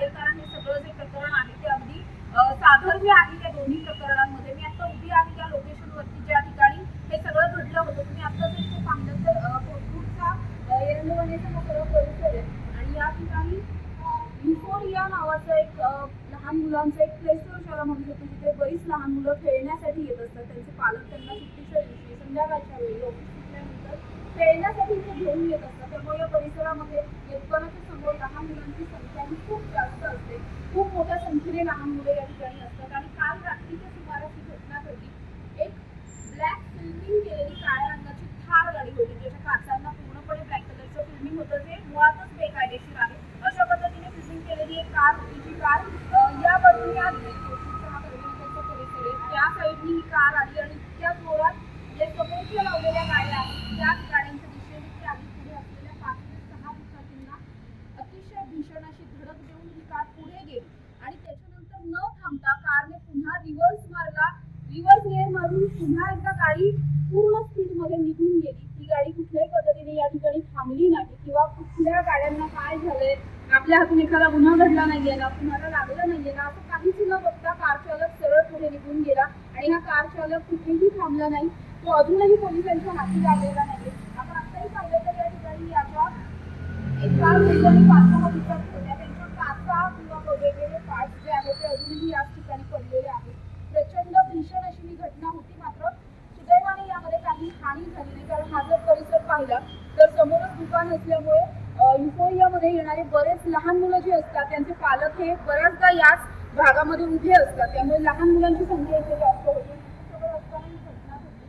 लागेल कारण हे सगळं जे प्रकरण आहे ते अगदी साधर्म्य आहे त्या दोन्ही प्रकरणांमध्ये. मी आता उभी आहे त्या लोकेशनवरती ज्या ठिकाणी हे सगळं घडलं होतं तुम्ही आता जर इथे पाहिलं तर कोथरूडचा एरंडवणेचा मोकळा परिसर आहे. आणि या ठिकाणी युफोरिया नावाचं एक लहान मुलांचं एक प्ले स्टोअर ज्याला म्हणू शकतो तिथे बरीच लहान मुलं खेळण्यासाठी येत असतात. त्यांचे पालक त्यांना सुट्टीच्या दिवशी संध्याकाळच्या वेळी ऑफिस खेळण्यासाठी ते घेऊन येत असतात. त्यामुळे या परिसरामध्ये दुकानाच्या समोर लहान मुलांची संख्या ही खूप जास्त असते. खूप मोठ्या संख्येने लहान मुले या ठिकाणी असतात. आणि काल रात्रीच्या सुमारास ही घटना घडली. एक ब्लॅक फिल्मिंग केलेली काळ्या रंगाची थार गाडी होती. ज्याच्या काचांना पूर्णपणे ब्लॅक कलरचं फिल्मिंग होतं. जे मुळातच बेकायदेशीर आहे. अशा पद्धतीने फिल्मिंग केलेली एक कार होती. जी कार या बाजूने आली. त्या साईडनी ही कार आली आणि त्या जोरात जे समोरच्या लावलेल्या गाड्या आहेत त्याच गाड्यांच्या दिशेने ती पुढे असलेल्या पाच ते सहा दुचाकींना अतिशय भीषण अशी धडक देऊन ही कार पुढे गेली. आणि त्याच्यानंतर न थांबता कारने पुन्हा रिव्हर्स मारला. रिव्हर्स गिअर मारून पुन्हा एकदा गाडी पूर्ण स्पीडमध्ये निघून गेली. ती गाडी कुठल्याही पद्धतीने या ठिकाणी थांबली नाही किंवा कुठल्या गाड्यांना काय झालंय आपल्या हातून एखादा गुन्हा घडला नाहीये ना कुणाला लागलं नाहीये ना असं काहीच न बघता कार चालक सरळ पुढे निघून गेला आणि हा कार चालक कुठेही थांबला नाही तो अजूनही पोलिसांच्या हाती लागलेला नाही. आपण आताही पाहिलं तर या ठिकाणी आता एक कार वेगाने पाच सहा दिवसात होत्या त्यांच्या काचा किंवा वगैरे पार्ट्स जे आहे ते अजूनही याच ठिकाणी पडलेले आहेत. प्रचंड भीषण अशी ही घटना होती मात्र सुदैवाने यामध्ये काही हानी झाली नाही. कारण हा जर परिसर पाहिला तर समोरच दुकान असल्यामुळे युफोरियामध्ये येणारे बरेच लहान मुलं जे असतात त्यांचे पालक हे बऱ्याचदा याच भागामध्ये उभे असतात. त्यामुळे लहान मुलांची संख्या इथे जास्त होती सगळं असताना ही घटना घडली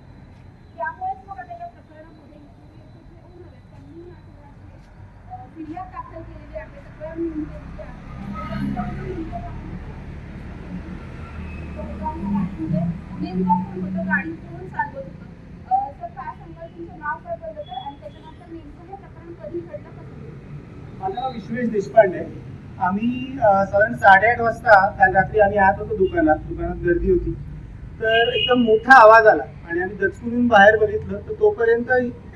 त्यामुळेच मग आता या प्रकरणामध्ये युफोरियाचे जे owner आहेत, त्यांनी या ठिकाणी अ, फिर्याद दाखल केलेली आहे तक्रार नोंद केलेली आहे नेमकं कोण होतं गाडी कोण चालवत होतं तर काय सांगाल तुमचं नाव काय तर आणि त्याच्यानंतर नेमकं हे प्रकरण कधी घडलं कसं माझं नाव विश्वेश देशपांडे आम्ही साधारण साडेआठ वाजता काल रात्री आम्ही आत होतो दुकानात. दुकानात गर्दी होती. तर एकदम मोठा आवाज आला. आणि आम्ही दचकून बाहेर बघितलं तर तोपर्यंत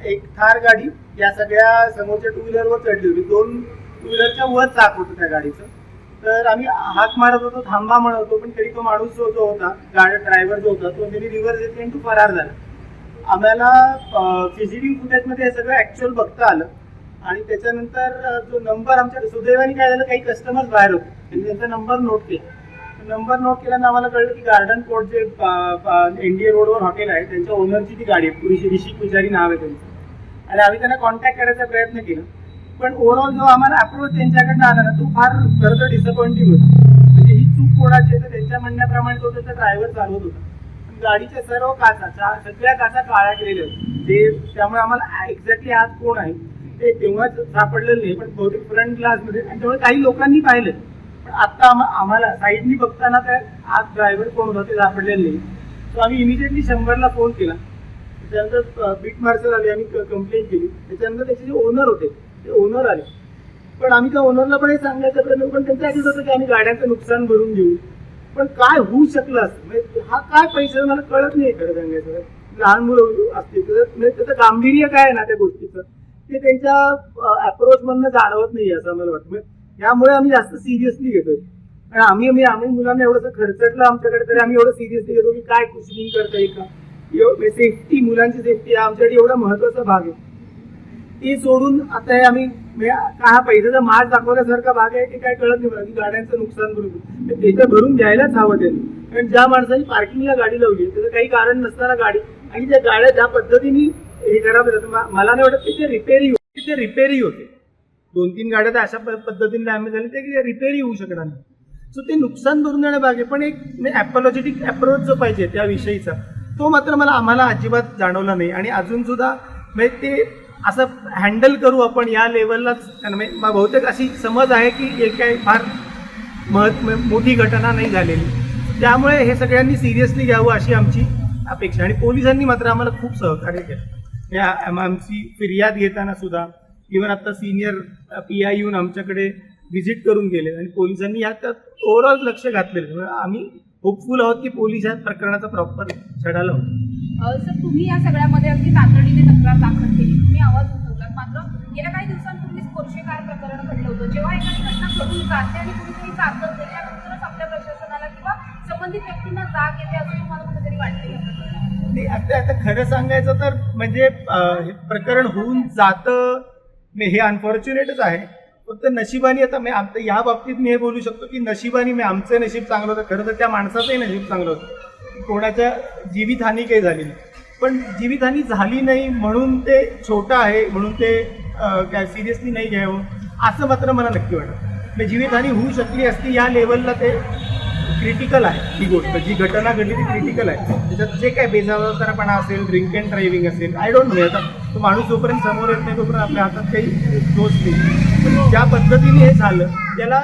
एक थार गाडी या सगळ्या समोरच्या टू व्हीलरवर चढली होती. दोन टू व्हीलरच्या वर चाक होतं त्या गाडीचं. तर आम्ही हाक मारत होतो थांबा म्हणत होतो पण तरी तो माणूस जो जो होता गाडी ड्रायव्हर जो होता तो त्यांनी रिव्हर्स घेतली आणि तो फरार झाला. आम्हाला सीसीटीव्ही फुटेजमध्ये हे सगळं ऍक्च्युअल बघता आलं. आणि त्याच्यानंतर जो नंबर आमच्या सुदैवाने काय झालं काही कस्टमर्स बाहेर होते. त्यांनी त्यांचा नंबर नोट केला. नंबर नोट केल्यानं आम्हाला कळलं की गार्डन कोर्ट जे एनडीए रोडवर हॉटेल आहे त्यांच्या ओनरची ती गाडी आहे. ऋषिक पुजारी नाव आहे त्यांचं. आणि आम्ही त्यांना कॉन्टॅक्ट करायचा प्रयत्न केला. पण ओव्हरऑल जो आम्हाला अप्रोच त्यांच्याकडनं आला ना तो फार खरं तर डिसअपॉइंटिंग होता. म्हणजे ही चूक कोणाची आहे तर त्यांच्या म्हणण्याप्रमाणे तो त्याचा ड्रायव्हर चालवत होता. गाडीच्या सर्व काचा चा- सगळ्या काचा काळ्या केलेल्या होत्या. ते त्यामुळे आम्हाला एक्झॅक्टली आज कोण आहे ते तेव्हाच सापडलेलं नाही पण बहुतेक फ्रंट ग्लासमध्ये आणि त्यामुळे काही लोकांनी पाहिलं. आता आम्हाला साईडनी बघताना त्या आज ड्रायव्हर कोण होता ते सापडलेले नाही. सो आम्ही इमिजिएटली शंभरला फोन केला. त्याच्यानंतर बीट मार्शल आले आम्ही कंप्लेंट केली. त्याच्यानंतर त्याचे जे ओनर होते ते ओनर आले. पण आम्ही त्या ओनरला पण हे सांगायचा प्रयत्न पण त्यांचं असंच होतं की आम्ही गाड्यांचं नुकसान भरून घेऊ. पण काय होऊ शकलं असं म्हणजे हा काय पैसा मला कळत नाही खरं सांगायचं लहान मुलं असतील तर. म्हणजे त्याचं गांभीर्य काय आहे ना त्या गोष्टीचं? ते त्यांच्या अप्रोच मधनं जाणवत नाही असं मला वाटतं. म्हणजे त्यामुळे यामुळे आम्ही जास्त सिरियसली घेतोय. आणि आम्ही आम्ही आम्ही मुलांना एवढंसं खर्चटलं आमच्याकडे तरी आम्ही एवढं सिरियसली घेतो की काय कुशनिंग करता येईल का? सेफ्टी म्हणजे मुलांची सेफ्टी हा आमच्यासाठी एवढा महत्त्वाचा भाग आहे. ते सोडून आता आम्ही म्हणजे का हा पैशाचा माल दाखवल्यासारखा भाग आहे की काय कळत नाही मला की गाड्यांचं नुकसान भरून ते तर भरून द्यायलाच हवं त्यांनी. कारण ज्या माणसाने पार्किंगला गाडी लावली त्याचं काही कारण नसताना गाडी आणि त्या गाड्या ज्या पद्धतीने हे करावं मला नाही वाटत की ते रिपेअरी होते. ते रिपेअरी होते. दोन तीन गाड्या तर अशा प- पद्धतीने डॅमेज झाली ते रिपेअरही होऊ शकणार नाही. सो ते नुकसान भरून देण्या भाग आहे. पण एक ॲपॉलॉजेटिक अप्रोच जो पाहिजे त्या विषयीचा तो मात्र मला आम्हाला अजिबात जाणवला नाही. आणि अजून सुद्धा म्हणजे ते असं हँडल करू आपण या लेवललाच म्हणजे बहुतेक अशी समज आहे की एक काही फार महत् मोठी घटना नाही झालेली. त्यामुळे हे सगळ्यांनी सिरियसली घ्यावं अशी आमची अपेक्षा आणि पोलिसांनी मात्र आम्हाला खूप सहकार्य केलं. या आमची फिर्याद घेताना सुद्धा इव्हन आता सिनियर पी आय येऊन आमच्याकडे व्हिजिट करून गेले आणि पोलिसांनी यात ओव्हरऑल लक्ष घातलेलं त्यामुळे आम्ही होपफुल आहोत की पोलीस या प्रकरणाचा प्रॉपर छडा लावून अ, सर तुम्ही या सगळ्यामध्ये अगदी तातडीने तक्रार दाखल केली. तुम्ही आवाज उठवलात मात्र. गेल्या काही दिवसांपूर्वीच प्रकरण घडलं होतं. जेव्हा एखादी घटना घडून जाते आणि त्याच्यानंतरच आपल्या प्रशासनाला किंवा संबंधित व्यक्तींना जाग येते असं तुम्हाला कुठेतरी वाटतं आता आता खरं सांगायचं तर म्हणजे हे प्रकरण होऊन जातं मी हे अनफॉर्च्युनेटच आहे. फक्त नशिबानी आता मी आता या बाबतीत मी हे बोलू शकतो की नशिबानी मी आमचं नशीब चांगलं होतं. खरं तर त्या माणसाचंही नशीब चांगलं होतं. कोणाच्या जीवितहानी काही झाली नाही. पण जीवितहानी झाली नाही म्हणून ते छोटं आहे म्हणून ते काय सिरियसली नाही घ्यावं असं मात्र मला नक्की वाटतं. म्हणजे जीवितहानी होऊ शकली असती या लेवलला ते क्रिटिकल आहे ही गोष्ट. जी घटना घडली ती क्रिटिकल आहे. त्याच्यात जे काय बेजबाबदारपणा असेल ड्रिंक अँड ड्रायव्हिंग असेल आय डोंट नो आता तो माणूस जोपर्यंत समोर येत नाही तोपर्यंत आपल्या हातात काही दोष नाही. पण ज्या पद्धतीने हे झालं त्याला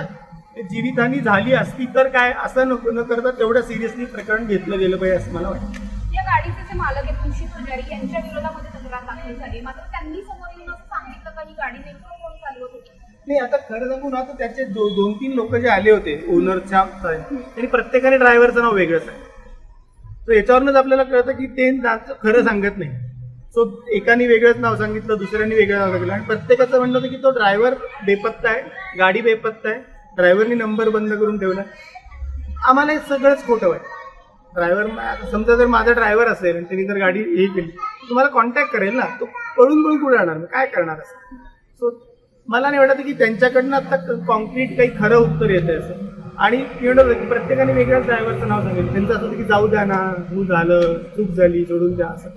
जीवितहानी झाली असती तर काय असं न न करता तेवढं सिरियसली प्रकरण घेतलं गेलं पाहिजे असं मला वाटतं. या गाडीचे जे मालक आहेत तुळशी पुजारी यांच्या विरोधामध्ये तक्रार दाखल झाली. मात्र त्यांनी समोर येऊन असं सांगितलं का ही गाडी नेमकं कोण चालवत होती? नाही आता खरं सांगू ना तर त्याचे दो, दोन तीन लोक जे आले होते ओनरच्या त्यांनी प्रत्येकाने ड्रायव्हरचं नाव वेगळंच आहे. तर याच्यावरूनच आपल्याला कळतं की ते खरं सांगत नाही. सो एकाने वेगळंच नाव सांगितलं दुसऱ्याने वेगळं नाव सांगितलं. आणि प्रत्येकाचं म्हणणं होतं की तो ड्रायव्हर बेपत्ता आहे गाडी बेपत्ता आहे ड्रायव्हरनी नंबर बंद करून ठेवला. आम्हाला हे सगळंच खोटं वाटतं. ड्रायव्हर समजा जर माझा ड्रायव्हर असेल आणि त्यांनी जर गाडी हे केली तुम्हाला कॉन्टॅक्ट करेल ना तो पळून पळून कुठे राहणार मग काय करणार असं? सो मला नाही वाटत की त्यांच्याकडनं आता कॉन्क्रीट काही खरं उत्तर येतं असं. आणि की प्रत्येकाने वेगळ्याच ड्रायव्हरचं नाव सांगितलं. त्यांचं असं होतं की जाऊ द्या ना तू झालं चूक झाली सोडून द्या असं.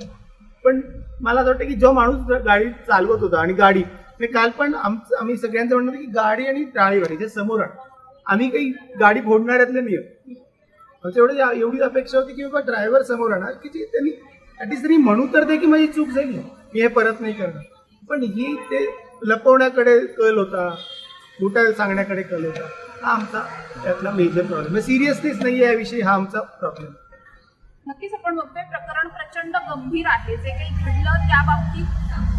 पण मला असं वाटतं की जो माणूस गाडी चालवत होता आणि गाडी मी काल पण आमचं आम्ही सगळ्यांचं म्हणणं की गाडी आणि ड्रायव्हर जे समोर आम्ही काही गाडी फोडणाऱ्यातले नाही आहोत. एवढी एवढं एवढीच अपेक्षा होती की बाबा ड्रायव्हर समोर आणा की जे त्यांनी ॲटलिस्ट तरी म्हणू तर दे की माझी चूक झाली. मी हे परत नाही करणार. पण ही ते लपवण्याकडे कल होता. खोटा सांगण्याकडे कल होता. हा आमचा त्यातला मेजर प्रॉब्लेम सिरियसनेस नाही आहे याविषयी हा आमचा प्रॉब्लेम नक्कीच आपण बघतोय प्रकरण प्रचंड गंभीर आहे. जे काही घडलं त्या बाबतीत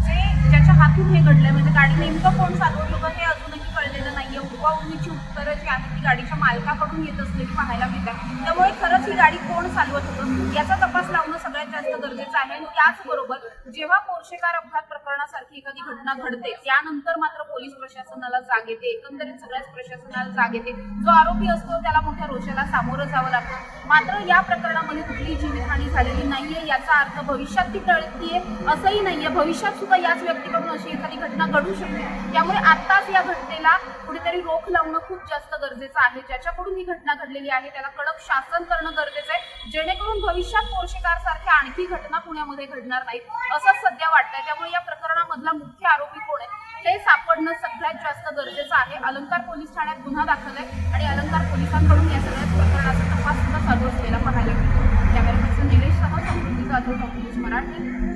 जे हातून हे घडलंय? म्हणजे गाडी नेमकं कोण चालवत होतं हे अजूनही कळलेलं नाहीये. उडवाउडवीची उत्तरं जी आहेत ती गाडीच्या मालकाकडून येत असलेली पाहायला मिळतात त्यामुळे खरंच ही गाडी कोण चालवत होतं? याचा तपास लावणं सगळ्यात जास्त गरजेचं आहे. आणि त्याचबरोबर जेव्हा पोर्शेकार अपघात प्रकरणासारखी एखादी घटना घडते त्यानंतर मात्र पोलीस प्रशासनाला जाग येते. एकंदरीत सगळ्याच प्रशासनाला जाग येते. जो आरोपी असतो त्याला मोठ्या रोषाला सामोरं जावं लागतं. मात्र या प्रकरणामध्ये कुठलीही जीवितहानी झालेली नाहीये. याचा अर्थ भविष्यात ती टळतीये असंही नाहीये. भविष्यात सुद्धा याच व्यक्तीकडून अशी एखादी घटना घडू शकते. त्यामुळे आत्ताच या घटनेला कुठेतरी रोख लावणं खूप जास्त गरजेचं आहे. ज्याच्याकडून ही घटना घडलेली आहे त्याला कडक शासन करणं गरजेचं आहे. जेणेकरून भविष्यात पोर्शेकार सारख्या आणखी घटना पुण्यामध्ये घडणार नाहीत असंच सध्या वाटतंय. त्यामुळे या प्रकरणामधला मुख्य आरोपी कोण आहे हे सापडणं सगळ्यात जास्त गरजेचं आहे. अलंकार पोलीस ठाण्यात गुन्हा दाखल आहे आणि अलंकार पोलिसांकडून या सगळ्याच प्रकरणाचा तपास सुद्धा चालू असलेला पाहायला मिळतो. कॅमेरा पर्सन निलेशसह समृद्धी जाधव मराठी.